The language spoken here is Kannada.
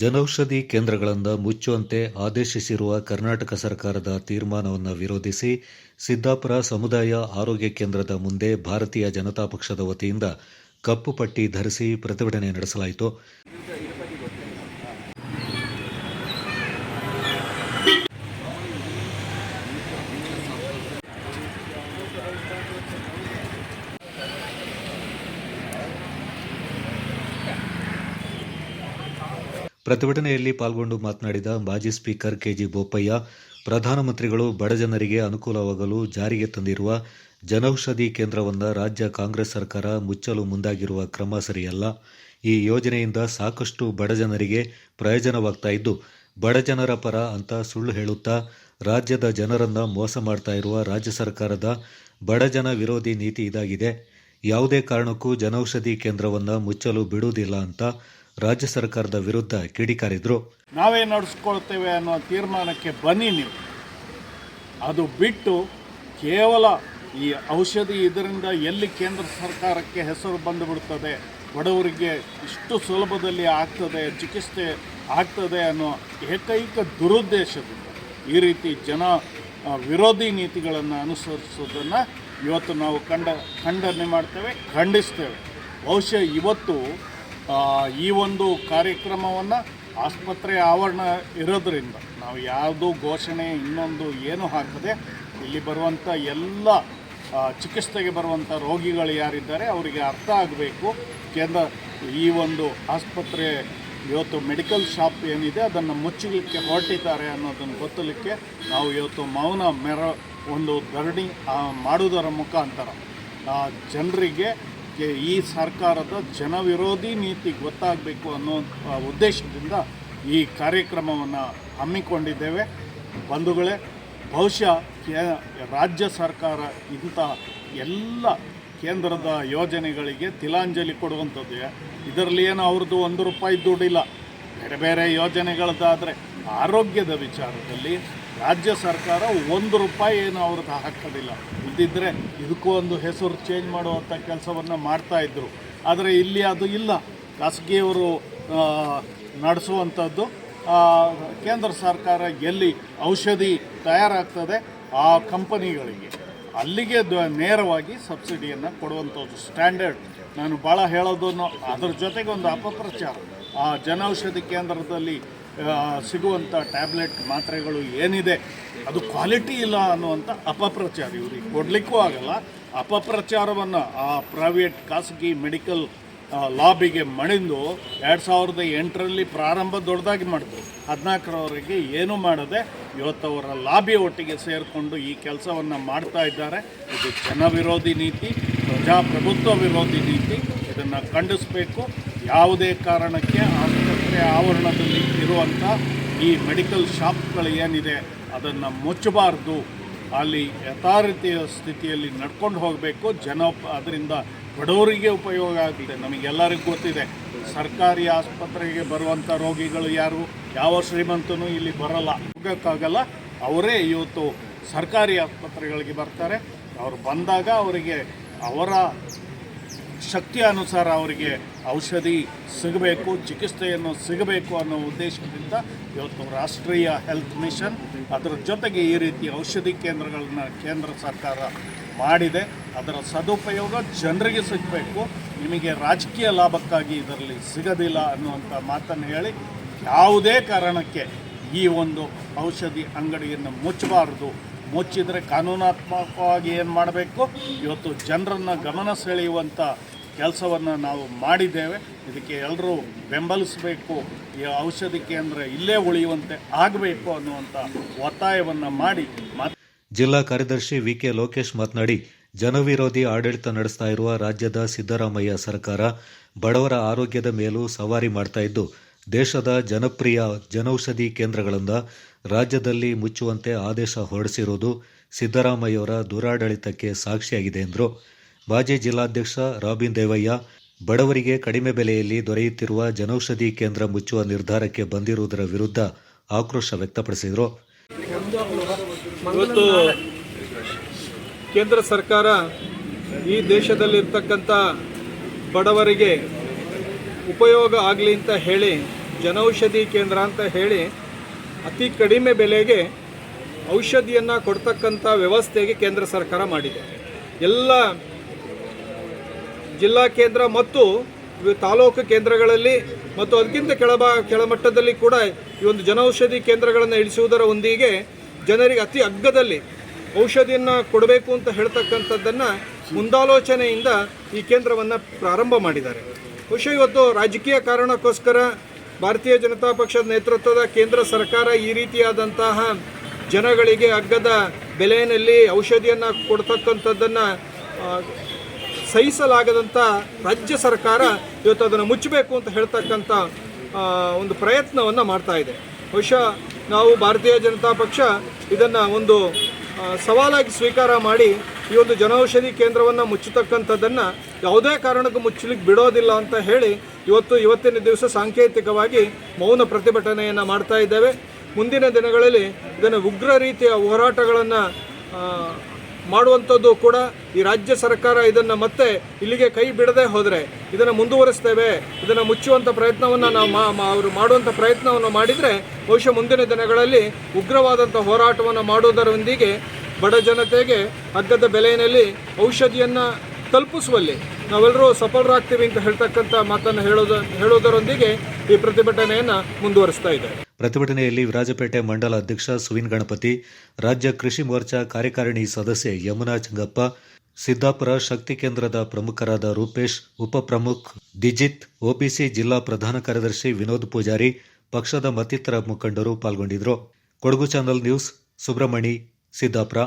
ಜನೌಷಧಿ ಕೇಂದ್ರಗಳನ್ನು ಮುಚ್ಚುವಂತೆ ಆದೇಶಿಸಿರುವ ಕರ್ನಾಟಕ ಸರ್ಕಾರದ ತೀರ್ಮಾನವನ್ನು ವಿರೋಧಿಸಿ ಸಿದ್ದಾಪುರ ಸಮುದಾಯ ಆರೋಗ್ಯ ಕೇಂದ್ರದ ಮುಂದೆ ಭಾರತೀಯ ಜನತಾ ಪಕ್ಷದ ವತಿಯಿಂದ ಕಪ್ಪು ಪಟ್ಟಿ ಧರಿಸಿ ಪ್ರತಿಭಟನೆ ನಡೆಸಲಾಯಿತು. ಪ್ರತಿಭಟನೆಯಲ್ಲಿ ಪಾಲ್ಗೊಂಡು ಮಾತನಾಡಿದ ಮಾಜಿ ಸ್ಪೀಕರ್ ಕೆಜಿ ಬೋಪಯ್ಯ, ಪ್ರಧಾನಮಂತ್ರಿಗಳು ಬಡಜನರಿಗೆ ಅನುಕೂಲವಾಗಲು ಜಾರಿಗೆ ತಂದಿರುವ ಜನೌಷಧಿ ಕೇಂದ್ರವನ್ನು ರಾಜ್ಯ ಕಾಂಗ್ರೆಸ್ ಸರ್ಕಾರ ಮುಚ್ಚಲು ಮುಂದಾಗಿರುವ ಕ್ರಮ ಸರಿಯಲ್ಲ. ಈ ಯೋಜನೆಯಿಂದ ಸಾಕಷ್ಟು ಬಡಜನರಿಗೆ ಪ್ರಯೋಜನವಾಗ್ತಾ ಇದ್ದು ಬಡಜನರ ಪರ ಅಂತ ಸುಳ್ಳು ಹೇಳುತ್ತಾ ರಾಜ್ಯದ ಜನರನ್ನ ಮೋಸ ಮಾಡ್ತಾ ಇರುವ ರಾಜ್ಯ ಸರ್ಕಾರದ ಬಡಜನ ವಿರೋಧಿ ನೀತಿ ಇದಾಗಿದೆ. ಯಾವುದೇ ಕಾರಣಕ್ಕೂ ಜನೌಷಧಿ ಕೇಂದ್ರವನ್ನು ಮುಚ್ಚಲು ಬಿಡುವುದಿಲ್ಲ ಅಂತ ರಾಜ್ಯ ಸರ್ಕಾರದ ವಿರುದ್ಧ ಕಿಡಿಕಾರಿದ್ರು. ನಾವೇ ನಡೆಸ್ಕೊಳ್ತೇವೆ ಅನ್ನೋ ತೀರ್ಮಾನಕ್ಕೆ ಬನ್ನಿ ನೀವು. ಅದು ಬಿಟ್ಟು ಕೇವಲ ಈ ಔಷಧಿ ಇದರಿಂದ ಎಲ್ಲಿ ಕೇಂದ್ರ ಸರ್ಕಾರಕ್ಕೆ ಹೆಸರು ಬಂದುಬಿಡ್ತದೆ, ಬಡವರಿಗೆ ಇಷ್ಟು ಸುಲಭದಲ್ಲಿ ಆಗ್ತದೆ, ಚಿಕಿತ್ಸೆ ಆಗ್ತದೆ ಅನ್ನೋ ಏಕೈಕ ದುರುದ್ದೇಶದಿಂದ ಈ ರೀತಿ ಜನ ವಿರೋಧಿ ನೀತಿಗಳನ್ನು ಅನುಸರಿಸೋದನ್ನು ಇವತ್ತು ನಾವು ಕಂಡ ಖಂಡನೆ ಮಾಡ್ತೇವೆ, ಖಂಡಿಸ್ತೇವೆ. ಬಹುಶಃ ಇವತ್ತು ಈ ಒಂದು ಕಾರ್ಯಕ್ರಮವನ್ನು ಆಸ್ಪತ್ರೆ ಆವರಣ ಇರೋದ್ರಿಂದ ನಾವು ಯಾವುದು ಘೋಷಣೆ ಇನ್ನೊಂದು ಏನು ಹಾಕದೆ ಇಲ್ಲಿ ಬರುವಂಥ ಎಲ್ಲ ಚಿಕಿತ್ಸೆಗೆ ಬರುವಂಥ ರೋಗಿಗಳು ಯಾರಿದ್ದಾರೆ ಅವರಿಗೆ ಅರ್ಥ ಆಗಬೇಕು. ಕೇಂದ್ರ ಈ ಒಂದು ಆಸ್ಪತ್ರೆ ಇವತ್ತು ಮೆಡಿಕಲ್ ಶಾಪ್ ಏನಿದೆ ಅದನ್ನು ಮುಚ್ಚಲಿಕ್ಕೆ ಹೊರಟಿದ್ದಾರೆ ಅನ್ನೋದನ್ನು ಗೊತ್ತಲಿಕ್ಕೆ ನಾವು ಇವತ್ತು ಮೌನ ಮೆರ ಒಂದು ಧರಣಿ ಮಾಡುವುದರ ಮುಖಾಂತರ ಜನರಿಗೆ ಈ ಸರ್ಕಾರದ ಜನವಿರೋಧಿ ನೀತಿ ಗೊತ್ತಾಗಬೇಕು ಅನ್ನೋ ಉದ್ದೇಶದಿಂದ ಈ ಕಾರ್ಯಕ್ರಮವನ್ನು ಹಮ್ಮಿಕೊಂಡಿದ್ದೇವೆ. ಬಂಧುಗಳೇ, ಬಹುಶಃ ರಾಜ್ಯ ಸರ್ಕಾರ ಇಂಥ ಎಲ್ಲ ಕೇಂದ್ರದ ಯೋಜನೆಗಳಿಗೆ ತಿಲಾಂಜಲಿ ಕೊಡುವಂಥದ್ದು ಇದರಲ್ಲಿ ಏನು ಅವ್ರದ್ದು ಒಂದು ರೂಪಾಯಿ ದುಡ್ಡಿಲ್ಲ. ಬೇರೆ ಬೇರೆ ಯೋಜನೆಗಳದ್ದಾದರೆ ಆರೋಗ್ಯದ ವಿಚಾರದಲ್ಲಿ ರಾಜ್ಯ ಸರ್ಕಾರ ಒಂದು ರೂಪಾಯಿ ಏನು ಅವ್ರದ್ದು ಹಾಕೋದಿಲ್ಲ. ಇದ್ದಿದ್ದರೆ ಇದಕ್ಕೂ ಒಂದು ಹೆಸರು ಚೇಂಜ್ ಮಾಡುವಂಥ ಕೆಲಸವನ್ನು ಇದ್ದರು ಆದರೆ ಇಲ್ಲಿ ಅದು ಇಲ್ಲ. ಖಾಸಗಿಯವರು ನಡೆಸುವಂಥದ್ದು ಕೇಂದ್ರ ಸರ್ಕಾರ ಎಲ್ಲಿ ಔಷಧಿ ತಯಾರಾಗ್ತದೆ ಆ ಕಂಪನಿಗಳಿಗೆ. ಅಲ್ಲಿಗೆ ದ, ನೇರವಾಗಿ ಸಬ್ಸಿಡಿಯನ್ನು ಕೊಡುವಂಥದ್ದು ಸ್ಟ್ಯಾಂಡರ್ಡ್ ನಾನು ಭಾಳ ಹೇಳೋದನ್ನು ಅದ್ರ ಜೊತೆಗೆ ಒಂದು ಅಪಪ್ರಚಾರ. ಆ ಜನೌಷಧಿ ಕೇಂದ್ರದಲ್ಲಿ ಸಿಗುವಂಥ ಟ್ಯಾಬ್ಲೆಟ್ ಮಾತ್ರೆಗಳು ಏನಿದೆ, ಅದು ಕ್ವಾಲಿಟಿ ಇಲ್ಲ ಅನ್ನುವಂಥ ಅಪಪ್ರಚಾರ. ಇವ್ರಿಗೆ ಕೊಡಲಿಕ್ಕೂ ಆಗಲ್ಲ. ಅಪಪ್ರಚಾರವನ್ನು ಆ ಪ್ರೈವೇಟ್ ಖಾಸಗಿ ಮೆಡಿಕಲ್ ಲಾಬಿಗೆ ಮಣಿಂದು ಎರಡು ಸಾವಿರದ ಎಂಟರಲ್ಲಿ ಪ್ರಾರಂಭ ದೊಡ್ಡದಾಗಿ ಮಾಡಿದ್ರು ಹದಿನಾಲ್ಕರವರೆಗೆ ಏನು ಮಾಡದೆ ಇವತ್ತು ಅವರ ಲಾಬಿ ಒಟ್ಟಿಗೆ ಸೇರಿಕೊಂಡು ಈ ಕೆಲಸವನ್ನು ಮಾಡ್ತಾ ಇದ್ದಾರೆ. ಇದು ಜನವಿರೋಧಿ ನೀತಿ, ಪ್ರಜಾಪ್ರಭುತ್ವ ವಿರೋಧಿ ನೀತಿ. ಇದನ್ನು ಖಂಡಿಸಬೇಕು. ಯಾವುದೇ ಕಾರಣಕ್ಕೆ ಆಸ್ಪತ್ರೆ ಆವರಣದಲ್ಲಿ ಇರುವಂಥ ಈ ಮೆಡಿಕಲ್ ಶಾಪ್ಗಳು ಏನಿದೆ, ಅದನ್ನು ಮುಚ್ಚಬಾರ್ದು. ಅಲ್ಲಿ ಯಥಾರೀತಿಯ ಸ್ಥಿತಿಯಲ್ಲಿ ನಡ್ಕೊಂಡು ಹೋಗಬೇಕು. ಜನ ಅದರಿಂದ ಬಡವರಿಗೆ ಉಪಯೋಗ ಆಗಿದೆ ನಮಗೆಲ್ಲರಿಗೂ ಗೊತ್ತಿದೆ, ಸರ್ಕಾರಿ ಆಸ್ಪತ್ರೆಗೆ ಬರುವಂಥ ರೋಗಿಗಳು ಯಾರು? ಯಾವ ಶ್ರೀಮಂತನು ಇಲ್ಲಿ ಬರಲ್ಲ. ಹೋಗೋಕ್ಕಾಗಲ್ಲ. ಅವರೇ ಇವತ್ತು ಸರ್ಕಾರಿ ಆಸ್ಪತ್ರೆಗಳಿಗೆ ಬರ್ತಾರೆ. ಅವರು ಬಂದಾಗ ಅವರಿಗೆ ಅವರ ಶಕ್ತಿ ಅನುಸಾರ ಅವರಿಗೆ ಔಷಧಿ ಸಿಗಬೇಕು, ಚಿಕಿತ್ಸೆಯನ್ನು ಸಿಗಬೇಕು ಅನ್ನೋ ಉದ್ದೇಶದಿಂದ ಇವತ್ತು ರಾಷ್ಟ್ರೀಯ ಹೆಲ್ತ್ ಮಿಷನ್ ಅದರ ಜೊತೆಗೆ ಈ ರೀತಿ ಔಷಧಿ ಕೇಂದ್ರಗಳನ್ನು ಕೇಂದ್ರ ಸರ್ಕಾರ ಮಾಡಿದೆ. ಅದರ ಸದುಪಯೋಗ ಜನರಿಗೆ ಸಿಗಬೇಕು, ನಿಮಗೆ ರಾಜಕೀಯ ಲಾಭಕ್ಕಾಗಿ ಇದರಲ್ಲಿ ಸಿಗೋದಿಲ್ಲ ಅನ್ನುವಂಥ ಮಾತನ್ನು ಹೇಳಿ ಯಾವುದೇ ಕಾರಣಕ್ಕೆ ಈ ಒಂದು ಔಷಧಿ ಅಂಗಡಿಯನ್ನು ಮುಚ್ಚಬಾರದು ಮುಚ್ಚಿದರೆ ಕಾನೂನಾತ್ಮಕವಾಗಿ ಏನು ಮಾಡಬೇಕು? ಇವತ್ತು ಜನರನ್ನು ಗಮನ ಸೆಳೆಯುವಂಥ ಕೆಲಸವನ್ನು ನಾವು ಮಾಡಿದ್ದೇವೆ. ಇದಕ್ಕೆ ಎಲ್ಲರೂ ಬೆಂಬಲಿಸಬೇಕು. ಈ ಔಷಧಿ ಕೇಂದ್ರ ಇಲ್ಲೇ ಉಳಿಯುವಂತೆ ಆಗಬೇಕು ಅನ್ನುವಂಥ ಒತ್ತಾಯವನ್ನು ಮಾಡಿ ಜಿಲ್ಲಾ ಕಾರ್ಯದರ್ಶಿ ವಿಕೆ ಲೋಕೇಶ್ ಮಾತನಾಡಿ, ಜನವಿರೋಧಿ ಆಡಳಿತ ನಡೆಸ್ತಾ ಇರುವ ರಾಜ್ಯದ ಸಿದ್ದರಾಮಯ್ಯ ಸರ್ಕಾರ ಬಡವರ ಆರೋಗ್ಯದ ಮೇಲೂ ಸವಾರಿ ಮಾಡ್ತಾ ಇದ್ದು ದೇಶದ ಜನಪ್ರಿಯ ಜನೌಷಧಿ ಕೇಂದ್ರಗಳಿಂದ ರಾಜ್ಯದಲ್ಲಿ ಮುಚ್ಚುವಂತೆ ಆದೇಶ ಹೊರಡಿಸಿರುವುದು ಸಿದ್ದರಾಮಯ್ಯವರ ದುರಾಡಳಿತಕ್ಕೆ ಸಾಕ್ಷಿಯಾಗಿದೆ ಎಂದರು. ಮಾಜಿ ಜಿಲ್ಲಾಧ್ಯಕ್ಷ ರಾಬಿನ್ ದೇವಯ್ಯ, ಬಡವರಿಗೆ ಕಡಿಮೆ ಬೆಲೆಯಲ್ಲಿ ದೊರೆಯುತ್ತಿರುವ ಜನೌಷಧಿ ಕೇಂದ್ರ ಮುಚ್ಚುವ ನಿರ್ಧಾರಕ್ಕೆ ಬಂದಿರುವುದರ ವಿರುದ್ಧ ಆಕ್ರೋಶ ವ್ಯಕ್ತಪಡಿಸಿದರು. ಇವತ್ತು ಕೇಂದ್ರ ಸರ್ಕಾರ ಈ ದೇಶದಲ್ಲಿರ್ತಕ್ಕಂಥ ಬಡವರಿಗೆ ಉಪಯೋಗ ಆಗಲಿ ಅಂತ ಹೇಳಿ ಜನೌಷಧಿ ಕೇಂದ್ರ ಅಂತ ಹೇಳಿ ಅತಿ ಕಡಿಮೆ ಬೆಲೆಗೆ ಔಷಧಿಯನ್ನು ಕೊಡ್ತಕ್ಕಂಥ ವ್ಯವಸ್ಥೆಗೆ ಕೇಂದ್ರ ಸರ್ಕಾರ ಮಾಡಿದೆ. ಎಲ್ಲ ಜಿಲ್ಲಾ ಕೇಂದ್ರ ಮತ್ತು ತಾಲೂಕು ಕೇಂದ್ರಗಳಲ್ಲಿ ಮತ್ತು ಅದಕ್ಕಿಂತ ಕೆಳಭಾ ಕೆಳಮಟ್ಟದಲ್ಲಿ ಕೂಡ ಈ ಒಂದು ಜನೌಷಧಿ ಕೇಂದ್ರಗಳನ್ನು ಇಳಿಸುವುದರ ಒಂದಿಗೆ ಜನರಿಗೆ ಅತಿ ಅಗ್ಗದಲ್ಲಿ ಔಷಧಿಯನ್ನು ಕೊಡಬೇಕು ಅಂತ ಹೇಳ್ತಕ್ಕಂಥದ್ದನ್ನು ಮುಂದಾಲೋಚನೆಯಿಂದ ಈ ಕೇಂದ್ರವನ್ನು ಪ್ರಾರಂಭ ಮಾಡಿದ್ದಾರೆ. ಬಹುಶಃ ಇವತ್ತು ರಾಜಕೀಯ ಕಾರಣಕ್ಕೋಸ್ಕರ ಭಾರತೀಯ ಜನತಾ ಪಕ್ಷದ ನೇತೃತ್ವದ ಕೇಂದ್ರ ಸರ್ಕಾರ ಈ ರೀತಿಯಾದಂತಹ ಜನಗಳಿಗೆ ಅಗ್ಗದ ಬೆಲೆಯಲ್ಲಿ ಔಷಧಿಯನ್ನು ಕೊಡ್ತಕ್ಕಂಥದ್ದನ್ನು ಸಹಿಸಲಾಗದಂಥ ರಾಜ್ಯ ಸರ್ಕಾರ ಇವತ್ತು ಅದನ್ನು ಮುಚ್ಚಬೇಕು ಅಂತ ಹೇಳ್ತಕ್ಕಂಥ ಒಂದು ಪ್ರಯತ್ನವನ್ನು ಮಾಡ್ತಾ ಇದೆ. ಬಹುಶಃ ನಾವು ಭಾರತೀಯ ಜನತಾ ಪಕ್ಷ ಇದನ್ನು ಒಂದು ಸವಾಲಾಗಿ ಸ್ವೀಕಾರ ಮಾಡಿ ಈ ಒಂದು ಜನೌಷಧಿ ಕೇಂದ್ರವನ್ನು ಮುಚ್ಚತಕ್ಕಂಥದ್ದನ್ನು ಯಾವುದೇ ಕಾರಣಕ್ಕೂ ಮುಚ್ಚಲಿಕ್ಕೆ ಬಿಡೋದಿಲ್ಲ ಅಂತ ಹೇಳಿ ಇವತ್ತು ಇವತ್ತಿನ ದಿವಸ ಸಾಂಕೇತಿಕವಾಗಿ ಮೌನ ಪ್ರತಿಭಟನೆಯನ್ನು ಮಾಡ್ತಾ ಇದ್ದೇವೆ. ಮುಂದಿನ ದಿನಗಳಲ್ಲಿ ಇದನ್ನು ಉಗ್ರ ರೀತಿಯ ಹೋರಾಟಗಳನ್ನು ಮಾಡುವಂಥದ್ದು ಕೂಡ ಈ ರಾಜ್ಯ ಸರ್ಕಾರ ಇದನ್ನು ಮತ್ತೆ ಇಲ್ಲಿಗೆ ಕೈ ಬಿಡದೆ ಹೋದರೆ ಇದನ್ನು ಮುಂದುವರಿಸ್ತೇವೆ, ಇದನ್ನು ಮುಚ್ಚುವಂಥ ಪ್ರಯತ್ನವನ್ನು ನಾವು ಮಾ ಅವರು ಮಾಡುವಂಥ ಪ್ರಯತ್ನವನ್ನು ಮಾಡಿದರೆ ಬಹುಶಃ ಮುಂದಿನ ದಿನಗಳಲ್ಲಿ ಉಗ್ರವಾದಂಥ ಹೋರಾಟವನ್ನು ಮಾಡುವುದರೊಂದಿಗೆ ಬಡ ಜನತೆಗೆ ಅಗ್ಗದ ಬೆಲೆಯಲ್ಲಿ ಔಷಧಿಯನ್ನು ತಲುಪಿಸುವಲ್ಲಿ ನಾವೆಲ್ಲರೂ ಸಫಲರಾಗ್ತೀವಿ ಅಂತ ಹೇಳ್ತಕ್ಕಂಥ ಮಾತನ್ನು ಹೇಳೋದ, ಹೇಳೋದರೊಂದಿಗೆ ಈ ಪ್ರತಿಭಟನೆಯನ್ನು ಮುಂದುವರಿಸ್ತಾ ಇದೆ ಪ್ರತಿಭಟನೆಯಲ್ಲಿ ವಿರಾಜಪೇಟೆ ಮಂಡಲ ಅಧ್ಯಕ್ಷ ಸುವಿನ್ ಗಣಪತಿ, ರಾಜ್ಯ ಕೃಷಿ ಮೋರ್ಚಾ ಕಾರ್ಯಕಾರಿಣಿ ಸದಸ್ಯೆ ಯಮುನಾ ಚಂಗಪ್ಪ, ಸಿದ್ದಾಪುರ ಶಕ್ತಿ ಕೇಂದ್ರದ ಪ್ರಮುಖರಾದ ರೂಪೇಶ್ ಉಪಪ್ರಮುಖ್ ದಿಜಿತ್ ಒಬಿಸಿ ಜಿಲ್ಲಾ ಪ್ರಧಾನ ಕಾರ್ಯದರ್ಶಿ ವಿನೋದ್ ಪೂಜಾರಿ, ಪಕ್ಷದ ಮತ್ತಿತರ ಮುಖಂಡರು ಪಾಲ್ಗೊಂಡಿದ್ದರು. Kodagu channel news, Subramani. Siddapura